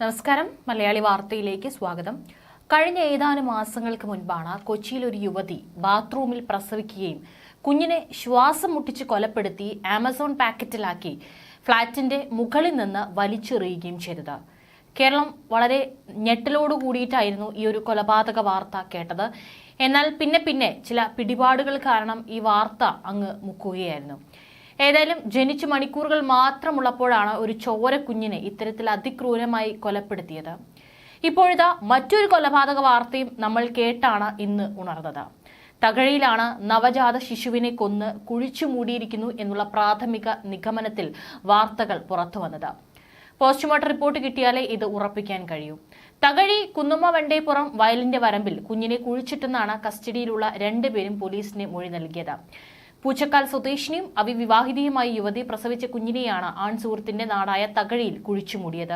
നമസ്കാരം. മലയാളി വാർത്തയിലേക്ക് സ്വാഗതം. കഴിഞ്ഞ ഏതാനും മാസങ്ങൾക്ക് മുൻപാണ് കൊച്ചിയിൽ ഒരു യുവതി ബാത്റൂമിൽ പ്രസവിക്കുകയും കുഞ്ഞിനെ ശ്വാസം മുട്ടിച്ച് കൊലപ്പെടുത്തി ആമസോൺ പാക്കറ്റിലാക്കി ഫ്ളാറ്റിന്റെ മുകളിൽ നിന്ന് വലിച്ചെറിയുകയും ചെയ്തത്. കേരളം വളരെ ഞെട്ടലോട് കൂടിയിട്ടായിരുന്നു ഈ ഒരു കൊലപാതക വാർത്ത കേട്ടത്. എന്നാൽ പിന്നെ പിന്നെ ചില പിടിപാടുകൾ കാരണം ഈ വാർത്ത അങ്ങ് മുക്കുകയായിരുന്നു. ഏതായാലും ജനിച്ച് മണിക്കൂറുകൾ മാത്രമുള്ളപ്പോഴാണ് ഒരു ചോര കുഞ്ഞിനെ ഇത്തരത്തിൽ അതിക്രൂരമായി കൊലപ്പെടുത്തിയത്. ഇപ്പോഴിതാ മറ്റൊരു കൊലപാതക വാർത്തയും നമ്മൾ കേട്ടാണ് ഇന്ന് ഉണർന്നത്. തകഴിയിലാണ് നവജാത ശിശുവിനെ കൊന്ന് കുഴിച്ചു മൂടിയിരിക്കുന്നു എന്നുള്ള പ്രാഥമിക നിഗമനത്തിൽ വാർത്തകൾ പുറത്തു വന്നത്. പോസ്റ്റ്മോർട്ടം റിപ്പോർട്ട് കിട്ടിയാലേ ഇത് ഉറപ്പിക്കാൻ കഴിയൂ. തകഴി കുന്നുമ്മ വണ്ടേപ്പുറം വയലിന്റെ വരമ്പിൽ കുഞ്ഞിനെ കുഴിച്ചിട്ടെന്നാണ് കസ്റ്റഡിയിലുള്ള രണ്ടുപേരും പോലീസിന് മൊഴി നൽകിയത്. പൂച്ചക്കാൽ സ്വദേശിനിയും അവിവിവാഹിതയുമായ യുവതി പ്രസവിച്ച കുഞ്ഞിനെയാണ് ആൺ സുഹൃത്തിന്റെ നാടായ തകഴിയിൽ കുഴിച്ചുമൂടിയത്.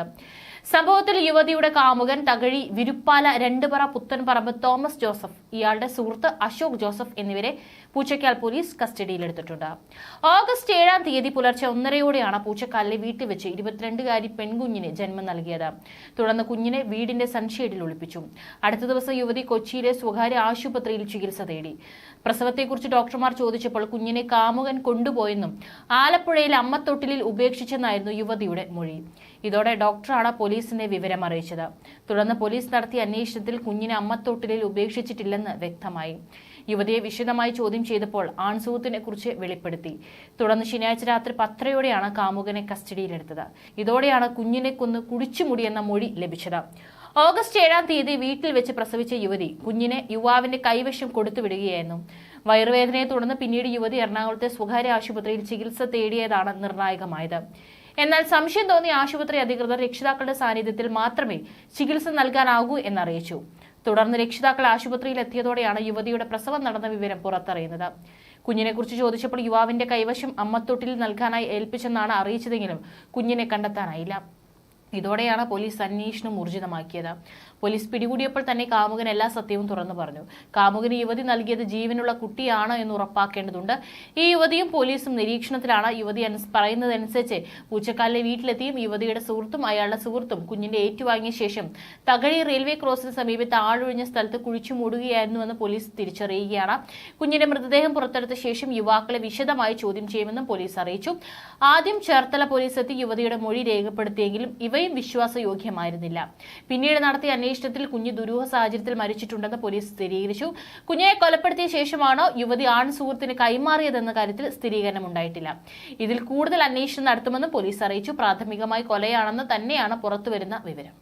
സംഭവത്തിൽ യുവതിയുടെ കാമുകൻ തകഴി വിരുപ്പാല രണ്ടുപറ പുത്തൻപറമ്പ് തോമസ് ജോസഫ് ഇയാളുടെ സുഹൃത്ത് അശോക് ജോസഫ് എന്നിവരെ പൂച്ചക്കാൽ പോലീസ് കസ്റ്റഡിയിലെടുത്തിട്ടുണ്ട്. ഓഗസ്റ്റ് ഏഴാം തീയതി പുലർച്ചെ ഒന്നരയോടെയാണ് പൂച്ചക്കാലിലെ വീട്ടിൽ വെച്ച് ഇരുപത്തിരണ്ടുകാരി പെൺകുഞ്ഞിന് ജന്മം നൽകിയത്. തുടർന്ന് കുഞ്ഞിനെ വീടിന്റെ സൺഷെയ്ഡിൽ ഒളിപ്പിച്ചു. അടുത്ത ദിവസം യുവതി കൊച്ചിയിലെ സ്വകാര്യ ആശുപത്രിയിൽ ചികിത്സ തേടി. പ്രസവത്തെക്കുറിച്ച് ഡോക്ടർമാർ ചോദിച്ചപ്പോൾ കുഞ്ഞിനെ കാമുകൻ കൊണ്ടുപോയെന്നും ആലപ്പുഴയിൽ അമ്മത്തൊട്ടിലിൽ ഉപേക്ഷിച്ചെന്നായിരുന്നു യുവതിയുടെ മൊഴി. ഇതോടെ ഡോക്ടറാണ് പോലീസിനെ വിവരം അറിയിച്ചത്. തുടർന്ന് പോലീസ് നടത്തിയ അന്വേഷണത്തിൽ കുഞ്ഞിനെ അമ്മത്തൊട്ടിലിൽ ഉപേക്ഷിച്ചിട്ടില്ലെന്ന് വ്യക്തമായി. യുവതിയെ വിശദമായി ചോദ്യം ചെയ്തപ്പോൾ ആൺസുഹൃത്തിനെ കുറിച്ച് വെളിപ്പെടുത്തി. തുടർന്ന് ശനിയാഴ്ച രാത്രി പത്തരയോടെയാണ് കാമുകനെ കസ്റ്റഡിയിലെടുത്തത്. ഇതോടെയാണ് കുഞ്ഞിനെ കൊന്ന് കുടിച്ചുമുടിയെന്ന മൊഴി ലഭിച്ചത്. ഓഗസ്റ്റ് ഏഴാം തീയതി വീട്ടിൽ വെച്ച് പ്രസവിച്ച യുവതി കുഞ്ഞിനെ യുവാവിന്റെ കൈവശം കൊടുത്തുവിടുകയായിരുന്നു വയറുവേദനയെ തുടർന്ന് പിന്നീട് യുവതി എറണാകുളത്തെ സ്വകാര്യ ആശുപത്രിയിൽ ചികിത്സ തേടിയതാണ് നിർണായകമായത്. എന്നാൽ സംശയം തോന്നിയ ആശുപത്രി അധികൃതർ രക്ഷിതാക്കളുടെ സാന്നിധ്യത്തിൽ മാത്രമേ ചികിത്സ നൽകാനാകൂ എന്നറിയിച്ചു. തുടർന്ന് രക്ഷിതാക്കൾ ആശുപത്രിയിൽ എത്തിയതോടെയാണ് യുവതിയുടെ പ്രസവം നടന്ന വിവരം പുറത്തറിയുന്നത്. കുഞ്ഞിനെക്കുറിച്ച് ചോദിച്ചപ്പോൾ യുവാവിന്റെ കൈവശം അമ്മത്തൊട്ടിൽ നൽകാനായി ഏൽപ്പിച്ചെന്നാണ് അറിയിച്ചതെങ്കിലും കുഞ്ഞിനെ കണ്ടെത്താനായില്ല. ഇതോടെയാണ് പോലീസ് അന്വേഷണം ഊർജിതമാക്കിയത്. പോലീസ് പിടികൂടിയപ്പോൾ തന്നെ കാമുകൻ എല്ലാ സത്യവും തുറന്നു പറഞ്ഞു. കാമുകന് യുവതി നൽകിയത് ജീവനുള്ള കുട്ടിയാണ് എന്ന് ഉറപ്പാക്കേണ്ടതുണ്ട്. ഈ യുവതിയും പോലീസും നിരീക്ഷണത്തിലാണ് യുവതി പറയുന്നതനുസരിച്ച് പൂച്ചക്കാലിലെ വീട്ടിലെത്തിയും യുവതിയുടെ സുഹൃത്തും അയാളുടെ സുഹൃത്തും കുഞ്ഞിന്റെ ഏറ്റുവാങ്ങിയ ശേഷം തകഴി റെയിൽവേ ക്രോസിന് സമീപത്ത് ആളൊഴിഞ്ഞ സ്ഥലത്ത് കുഴിച്ചു മൂടുകയായിരുന്നുവെന്ന് പോലീസ് തിരിച്ചറിയുകയാണ്. കുഞ്ഞിന്റെ മൃതദേഹം പുറത്തെടുത്ത ശേഷം യുവാക്കളെ വിശദമായി ചോദ്യം ചെയ്യുമെന്നും പോലീസ് അറിയിച്ചു. ആദ്യം ചേർത്തല പോലീസ് എത്തി യുവതിയുടെ മൊഴി രേഖപ്പെടുത്തിയെങ്കിലും ഇവയും വിശ്വാസയോഗ്യമായിരുന്നില്ല. പിന്നീട് നടത്തിയ അന്വേഷണത്തിൽ കുഞ്ഞ് ദുരൂഹ സാഹചര്യത്തിൽ മരിച്ചിട്ടുണ്ടെന്ന് പോലീസ് സ്ഥിരീകരിച്ചു. കുഞ്ഞിനെ കൊലപ്പെടുത്തിയ ശേഷമാണോ യുവതി ആൺ സുഹൃത്തിന് കൈമാറിയതെന്ന കാര്യത്തിൽ സ്ഥിരീകരണം ഉണ്ടായിട്ടില്ല ഇതിൽ കൂടുതൽ അന്വേഷണം നടത്തുമെന്ന് പോലീസ് അറിയിച്ചു. പ്രാഥമികമായി കൊലയാണെന്ന് തന്നെയാണ് പുറത്തുവരുന്ന വിവരം.